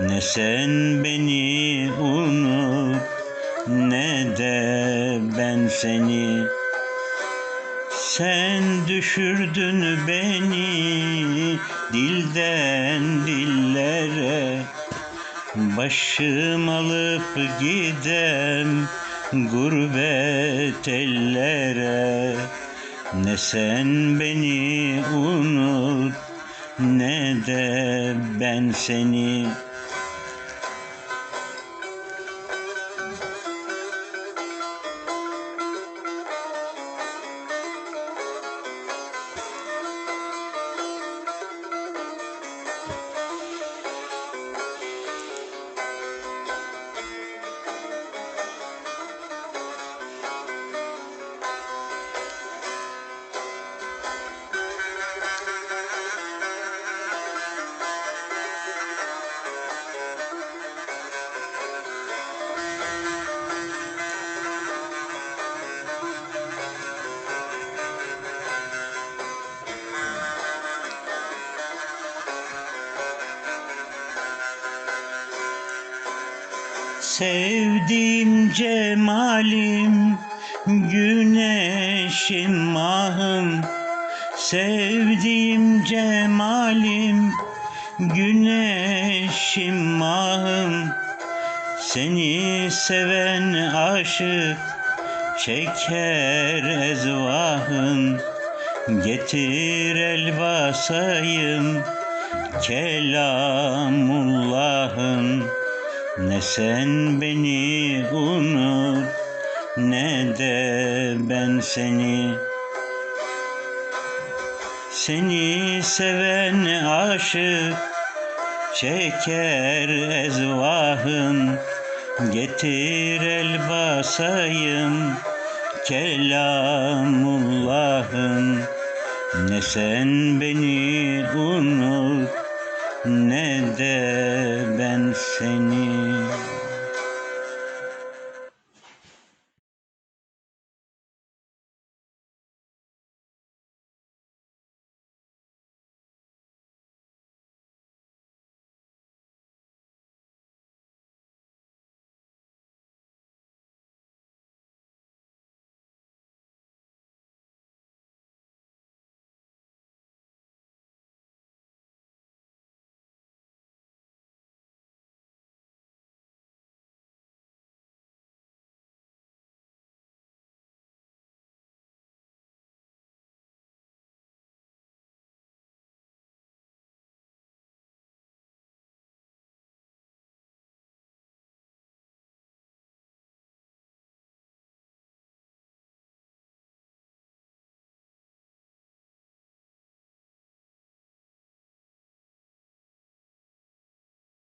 Ne sen beni unut ne de ben seni. Sen düşürdün beni dilden dillere. Başım alıp gidem gurbet ellere. Ne sen beni unut ne de ben seni Sevdiğim cemalim Güneşim mahım Sevdiğim cemalim Güneşim mahım Seni seven aşık Çeker ezvahım. Getir el basayım Kelamullahım ne sen beni unut ne de ben seni. Seni seven aşık çeker ezvahın. Getir el basayım kelamullahın Ne sen beni unut ne de ben seni me.